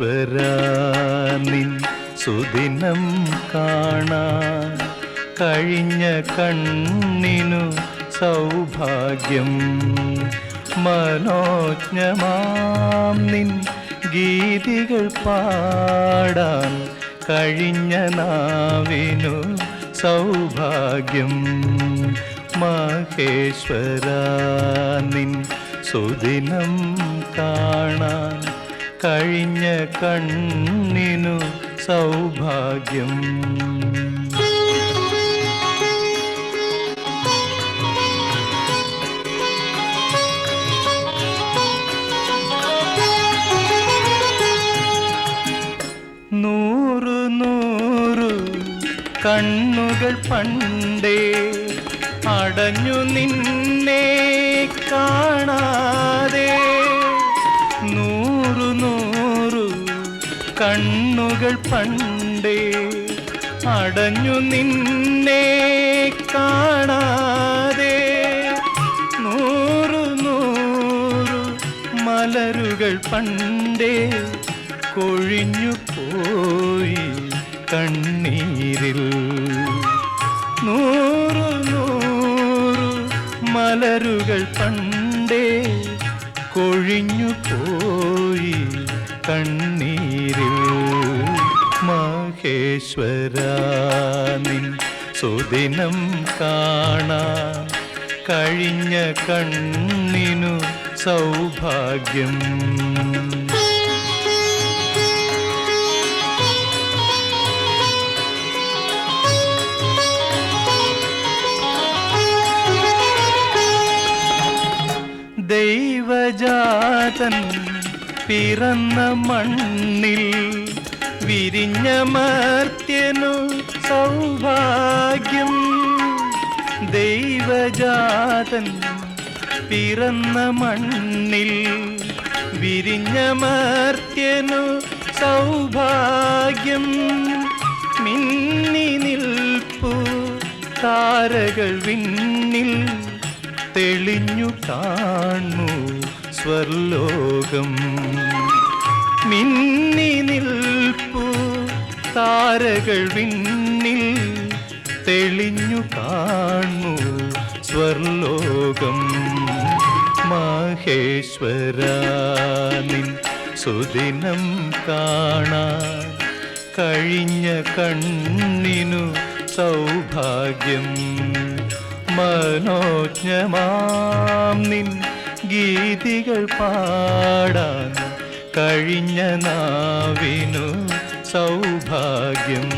മഹേശ്വര നിൻ സുദിനം കാണാൻ കഴിഞ്ഞ കണ്ണിനു സൗഭാഗ്യം. മനോജ്ഞമാം നിൻ ഗീതികൾ പാടാൻ കഴിഞ്ഞ നാവിനു സൗഭാഗ്യം. മഹേശ്വര നിൻ സുദിനം കാണാൻ കഴിഞ്ഞ കണ്ണിനു സൗഭാഗ്യം. കണ്ണുകൾ പണ്ടേ അടഞ്ഞു നിന്നെ കാണാതെ കണ്ണുകൾ പണ്ടേ അടഞ്ഞു നിന്നെ കാണാതെ. നൂറു നൂറു മലരുകൾ പണ്ടേ കൊഴിഞ്ഞു പോയി കണ്ണീരിൽ. നൂറു നൂറു മലരുകൾ പണ്ടേ കൊഴിഞ്ഞു പോയി കണ്ണീരിൽ മഹേശ്വര നിൻ സുദിനം കാണാൻ കഴിഞ്ഞ കണ്ണിനു സൗഭാഗ്യം. ദൈവജാതൻ പിറന്ന മണ്ണിൽ വിരിഞ്ഞ മർത്യനു സൗഭാഗ്യം. ദൈവജാതൻ പിറന്ന മണ്ണിൽ വിരിഞ്ഞ മർത്യനു സൗഭാഗ്യം. മിന്നി നിൽപ്പു താരകൾ വിണ്ണിൽ തെളിഞ്ഞു കാണു സ്വർലോകം. മിന്നി നിൽപ്പു താരകൾ വിണ്ണിൽ തെളിഞ്ഞു കാണു സ്വർലോകം. മഹേശ്വര നിൻ സുദിനം കാണാൻ കഴിഞ്ഞ കണ്ണിനു സൗഭാഗ്യം. മനോജ്ഞമാം നിൻ ഗീതികൾ പാടാൻ കഴിഞ്ഞ നാവിനു സൗഭാഗ്യം.